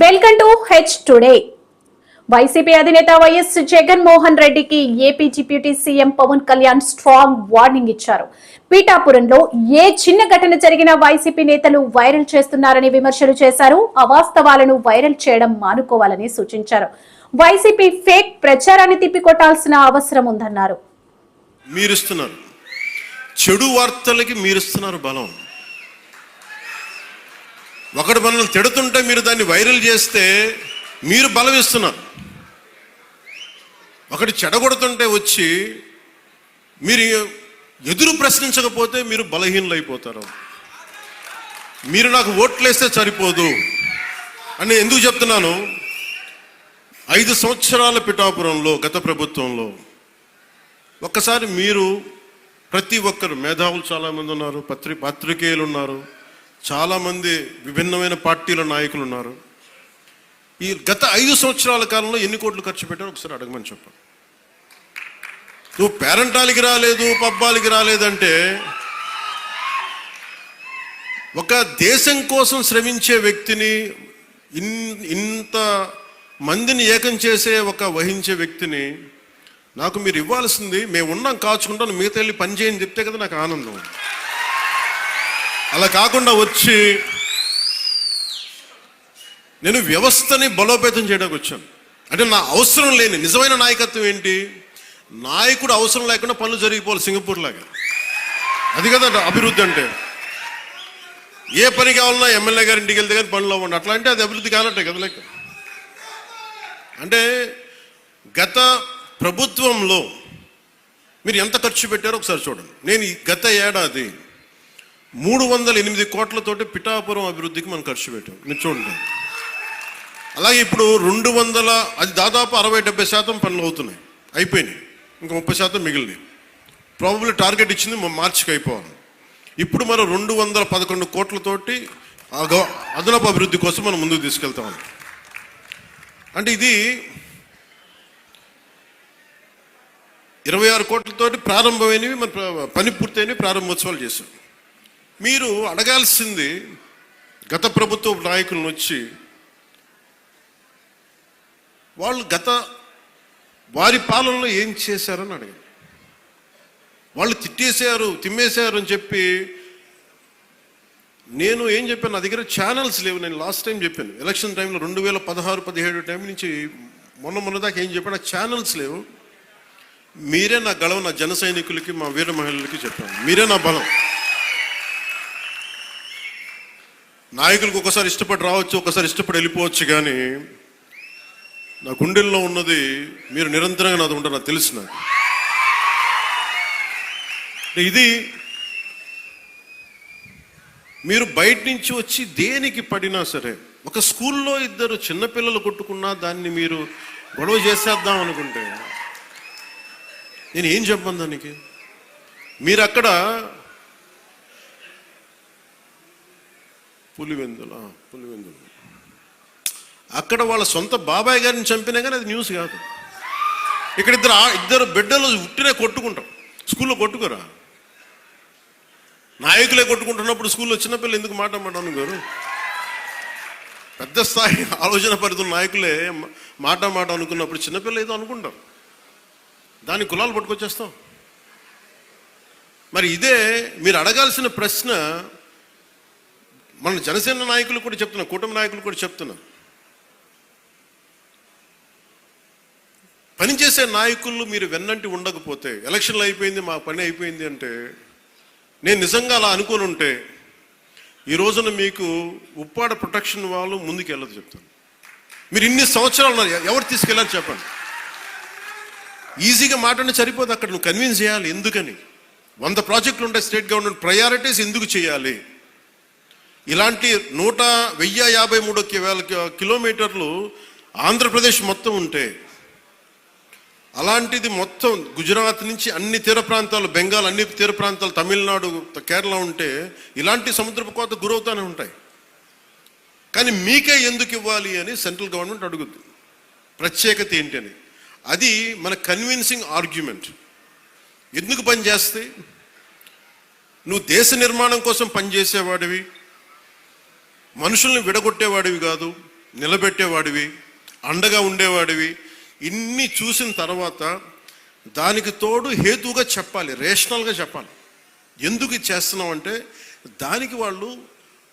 Welcome to H today. YCP అధినేత YS Jaganmohan రెడ్డికి AP deputy CM Pawan Kalyan strong warning ఇచ్చారు. పీఠాపురంలో ఏ చిన్న ఘటన జరిగినా వైసీపీ నేతలు వైరల్ చేస్తున్నారని విమర్శలు చేశారు. అవాస్తవాలను వైరల్ చేయడం మానుకోవాలని సూచించారు. వైసీపీ ఫేక్ ప్రచారాన్ని తిప్పికొట్టాల్సిన అవసరం ఉందన్నారు. మీరిస్తున్నారు. చెడు వార్తలకి మీరుస్తున్నారు బలం. ఒకటి మనల్ని తిడుతుంటే మీరు దాన్ని వైరల్ చేస్తే మీరు బలమిస్తున్నారు ఒకటి చెడగొడుతుంటే వచ్చి మీరు ఎదురు ప్రశ్నించకపోతే మీరు బలహీనలు అయిపోతారు మీరు నాకు ఓట్లేస్తే సరిపోదు అని ఎందుకు చెప్తున్నాను? ఐదు సంవత్సరాల పిఠాపురంలో గత ప్రభుత్వంలో ఒక్కసారి మీరు ప్రతి ఒక్కరు మేధావులు చాలామంది ఉన్నారు పత్రి పత్రికేయులు ఉన్నారు చాలామంది విభిన్నమైన పార్టీల నాయకులు ఉన్నారు. ఈ గత ఐదు సంవత్సరాల కాలంలో ఎన్ని కోట్లు ఖర్చు పెట్టారో ఒకసారి అడగమని చెప్పండి. నువ్వు పేరంటాలకి రాలేదు పబ్బాలకి రాలేదంటే ఒక దేశం కోసం శ్రమించే వ్యక్తిని ఇన్ ఇంత మందిని ఏకం చేసే ఒక వహించే వ్యక్తిని నాకు మీరు ఇవ్వాల్సింది మేము ఉన్నాం కాచుకుంటాను మిగతా వెళ్ళి పని చేయని చెప్తే కదా నాకు ఆనందం. అలా కాకుండా వచ్చి నేను వ్యవస్థని బలోపేతం చేయడానికి వచ్చాను. అంటే నా అవసరం లేని నిజమైన నాయకత్వం ఏంటి? నాయకుడు అవసరం లేకుండా పనులు జరిగిపోవాలి సింగపూర్ లాగా. అది కదా అభివృద్ధి అంటే. ఏ పని కావాలన్నా ఎమ్మెల్యే గారి ఇంటికి వెళ్తే కానీ పనులు అవ్వండి. అట్లా అంటే అది అభివృద్ధి కానట్టే కదా లెక్క. అంటే గత ప్రభుత్వంలో మీరు ఎంత ఖర్చు పెట్టారో ఒకసారి చూడండి. నేను ఈ గత ఏడాది మూడు వందల ఎనిమిది కోట్లతోటి పిఠాపురం అభివృద్ధికి మనం ఖర్చు పెట్టాం. మీరు చూడండి. అలాగే ఇప్పుడు రెండు వందల అది దాదాపు అరవై డెబ్బై శాతం పనులు అవుతున్నాయి. అయిపోయినాయి. ఇంకా ముప్పై శాతం మిగిలినాయి. ప్రాబబ్లీ టార్గెట్ ఇచ్చింది మార్చికి అయిపోవాలి. ఇప్పుడు మనం రెండు వందల పదకొండు కోట్లతోటి అదనపు అభివృద్ధి కోసం మనం ముందుకు తీసుకెళ్తాం. అంటే ఇది ఇరవై ఆరు కోట్లతోటి ప్రారంభమైనవి మన పని పూర్తయినవి ప్రారంభోత్సవాలు చేశాం. మీరు అడగాల్సింది గత ప్రభుత్వ నాయకులను వచ్చి వాళ్ళు గత వారి పాలనలో ఏం చేశారని అడగాలి వాళ్ళు తిట్టేశారు తిమ్మేశారు అని చెప్పి నేను ఏం చెప్పాను? నా దగ్గర ఛానల్స్ లేవు. నేను లాస్ట్ టైం చెప్పాను. ఎలక్షన్ టైంలో రెండు వేల పదహారు పదిహేడు టైం నుంచి మొన్న మొన్న దాకా ఏం చెప్పాను? నా ఛానల్స్ లేవు. మీరే నా గడవ నా జన సైనికులకి మా వీర మహిళలకి చెప్పాను. మీరే నా బలం. నాయకులకు ఒకసారి ఇష్టపడి రావచ్చు ఒకసారి ఇష్టపడి వెళ్ళిపోవచ్చు కానీ నా గుండెల్లో ఉన్నది మీరు నిరంతరంగా నాది ఉంటారు నాకు తెలిసిన ఇది మీరు బయట నుంచి వచ్చి దేనికి పడినా సరే ఒక స్కూల్లో ఇద్దరు చిన్నపిల్లలు కొట్టుకున్నా దాన్ని మీరు గొడవ చేసేద్దాం అనుకుంటే నేను ఏం చెప్పను దానికి? మీరు అక్కడ పులివెందుల? పులివెందులు. అక్కడ వాళ్ళ సొంత బాబాయ్ గారిని చంపినా కానీ అది న్యూస్ కాదు. ఇక్కడ ఇద్దరు ఆ- ఇద్దరు బిడ్డలు ఉట్టినే కొట్టుకుంటాం స్కూల్లో కొట్టుకోరా? నాయకులే కొట్టుకుంటున్నప్పుడు స్కూల్లో చిన్నపిల్లలు ఎందుకు మాట మాట గారు? పెద్ద స్థాయి ఆలోచన పరిధుల నాయకులే మాట మాట అనుకున్నప్పుడు చిన్నపిల్ల ఏదో అనుకుంటాం దాని కులాలు పట్టుకొచ్చేస్తాం. మరి ఇదే మీరు అడగాల్సిన ప్రశ్న మన జనసేన నాయకులు కూడా చెప్తున్నా కూటమి నాయకులు కూడా చెప్తున్నా పనిచేసే నాయకులు మీరు వెన్నంటి ఉండకపోతే ఎలక్షన్లు అయిపోయింది మా పని అయిపోయింది అంటే నేను నిజంగా అలా అనుకుని ఉంటే ఈ రోజున మీకు ఉప్పాడ ప్రొటెక్షన్ వాళ్ళు ముందుకు వెళ్ళదు చెప్తాను. మీరు ఇన్ని సంవత్సరాలు ఉన్నారు ఎవరు తీసుకెళ్ళారు చెప్పండి. ఈజీగా మాట్లాడిన సరిపోదు అక్కడ నువ్వు కన్విన్స్ చేయాలి ఎందుకని? వంద ప్రాజెక్టులు ఉంటాయి స్టేట్ గవర్నమెంట్ ప్రయారిటీస్ ఎందుకు చేయాలి? ఇలాంటి నూట వెయ్యి యాభై మూడు వేల కిలోమీటర్లు ఆంధ్రప్రదేశ్ మొత్తం ఉంటే అలాంటిది మొత్తం గుజరాత్ నుంచి అన్ని తీర ప్రాంతాలు బెంగాల్ అన్ని తీర ప్రాంతాలు తమిళనాడు కేరళ ఉంటే ఇలాంటి సముద్రపు కోత గురవుతూనే ఉంటాయి. కానీ మీకే ఎందుకు ఇవ్వాలి అని సెంట్రల్ గవర్నమెంట్ అడుగుద్ది. ప్రత్యేకత ఏంటి అని. అది మన కన్విన్సింగ్ ఆర్గ్యుమెంట్. ఎందుకు పనిచేస్తే నువ్వు దేశ నిర్మాణం కోసం పనిచేసేవాడివి మనుషుల్ని విడగొట్టేవాడివి కాదు నిలబెట్టేవాడివి అండగా ఉండేవాడివి. ఇన్ని చూసిన తర్వాత దానికి తోడు హేతుగా చెప్పాలి రేషనల్గా చెప్పాలి. ఎందుకు ఇది చేస్తున్నాం అంటే దానికి వాళ్ళు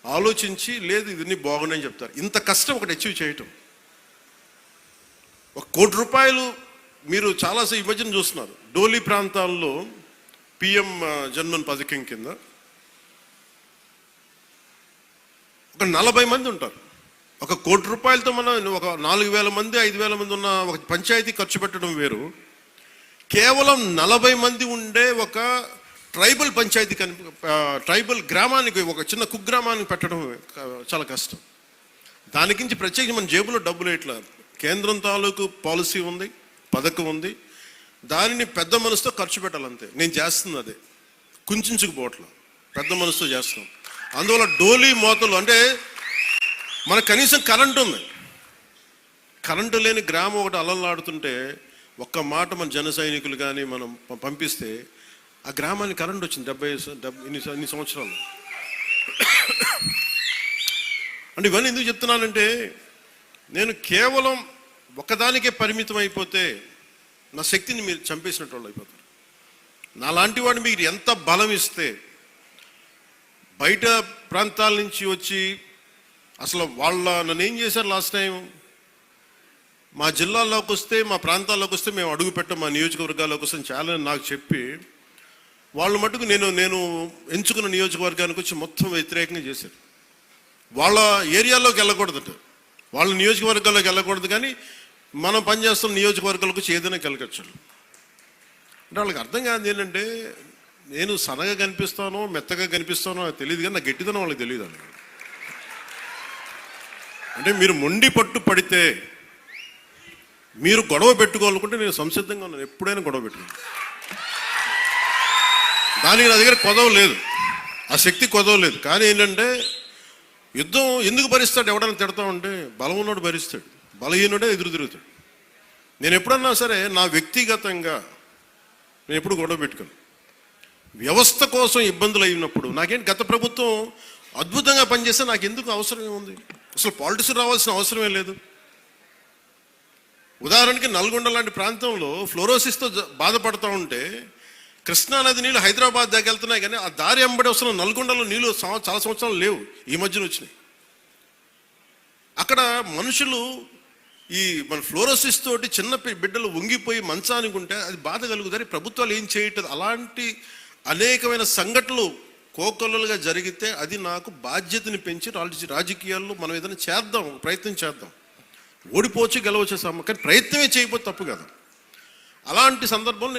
ఆలోచించి లేదు ఇదన్నీ బాగున్నాయని చెప్తారు. ఇంత కష్టం ఒకటి అచీవ్ చేయటం. ఒక కోటి రూపాయలు మీరు చాలా ఈ చూస్తున్నారు. డోలీ ప్రాంతాల్లో పిఎం జన్మన్ పథకం కింద ఒక నలభై మంది ఉంటారు. ఒక కోటి రూపాయలతో మనం ఒక నాలుగు వేల మంది ఐదు వేల మంది ఉన్న ఒక పంచాయతీ ఖర్చు పెట్టడం వేరు. కేవలం నలభై మంది ఉండే ఒక ట్రైబల్ పంచాయతీ కని ట్రైబల్ గ్రామానికి ఒక చిన్న కుగ్రామానికి పెట్టడం చాలా కష్టం. దానికించి ప్రత్యేకించి మన జేబులో డబ్బులు ఇట్లా కేంద్రం తాలూకు పాలసీ ఉంది పథకం ఉంది. దానిని పెద్ద మనసుతో ఖర్చు పెట్టాలంతే. నేను చేస్తుంది అదే కుంచుకుపోవట్ల పెద్ద మనసుతో చేస్తున్నాం. అందువల్ల డోలీ మోతలు అంటే మనకు కనీసం కరెంట్ ఉంది. కరెంటు లేని గ్రామం ఒకటి అలలాడుతుంటే ఒక్క మాట మన జన సైనికులు కానీ మనం పంపిస్తే ఆ గ్రామానికి కరెంట్ వచ్చింది డెబ్బై డెబ్బై ఇన్ని ఇన్ని సంవత్సరాలు. అంటే ఇవన్నీ ఎందుకు చెప్తున్నానంటే నేను కేవలం ఒకదానికే పరిమితం అయిపోతే నా శక్తిని మీరు చంపేసినట్టు వాళ్ళు అయిపోతారు. నాలాంటి వాడిని మీరు ఎంత బలం ఇస్తే బయట ప్రాంతాల నుంచి వచ్చి అసలు వాళ్ళ నన్ను ఏం చేశారు లాస్ట్ టైం? మా జిల్లాలోకి వస్తే మా ప్రాంతాల్లోకి వస్తే మేము అడుగు పెట్టాం మా నియోజకవర్గాల్లోకి వస్తే చాలా నాకు చెప్పి వాళ్ళు మటుకు నేను నేను ఎంచుకున్న నియోజకవర్గానికి వచ్చి మొత్తం వ్యతిరేకంగా చేశారు. వాళ్ళ ఏరియాలోకి వెళ్ళకూడదట. వాళ్ళ నియోజకవర్గాల్లోకి వెళ్ళకూడదు కానీ మనం పనిచేస్తున్న నియోజకవర్గాలకు వచ్చి ఏదైనా కలగచ్చు అంటే వాళ్ళకి అర్థం కాదు ఏంటంటే నేను సన్నగా కనిపిస్తానో మెత్తగా కనిపిస్తానో అది తెలియదు కానీ నా గట్టిదనం వాళ్ళకి తెలియదు అని అంటే మీరు మొండి పట్టు పడితే మీరు గొడవ పెట్టుకోవాలనుకుంటే నేను సంసిద్ధంగా ఉన్నాను. ఎప్పుడైనా గొడవ పెట్టుకున్నాను దానికి నా దగ్గర కొదవ లేదు. ఆ శక్తి కొదవ లేదు. కానీ ఏంటంటే యుద్ధం ఎందుకు భరిస్తాడు? ఎవడన్నా తిడతా ఉంటే బలం ఉన్నోడు భరిస్తాడు. బలహీనుడే ఎదురు తిరుగుతాడు. నేను ఎప్పుడన్నా సరే నా వ్యక్తిగతంగా నేను ఎప్పుడు గొడవ పెట్టుకోను. వ్యవస్థ కోసం ఇబ్బందులు అయినప్పుడు నాకేంటి గత ప్రభుత్వం అద్భుతంగా పనిచేస్తే నాకు ఎందుకు అవసరం ఏముంది? అసలు పాలిటిక్స్ రావాల్సిన అవసరమే లేదు. ఉదాహరణకి నల్గొండ లాంటి ప్రాంతంలో ఫ్లోరోసిస్తో బాధపడుతూ ఉంటే కృష్ణానది నీళ్ళు హైదరాబాద్ దాకా వెళ్తున్నాయి కానీ ఆ దారి ఎంబడి వస్తున్న నల్గొండలో నీళ్ళు చాలా సంవత్సరాలు లేవు. ఈ మధ్యన వచ్చినాయి. అక్కడ మనుషులు ఈ మన ఫ్లోరోసిస్ తోటి చిన్న బిడ్డలు వంగిపోయి మంచానికి ఉంటే అది బాధ కలుగుతారు ప్రభుత్వాలు ఏం చేయటం అలాంటి అనేకమైన సంఘటనలు కోకొల్లలుగా జరిగితే అది నాకు బాధ్యతని పెంచి రాజ- రాజకీయాల్లో మనం ఏదైనా చేద్దాం ప్రయత్నం చేద్దాం. ఓడిపోవచ్చు గెలవచ్చు కానీ ప్రయత్నమే చేయకపోతే తప్పు కదా. అలాంటి సందర్భంలో నేను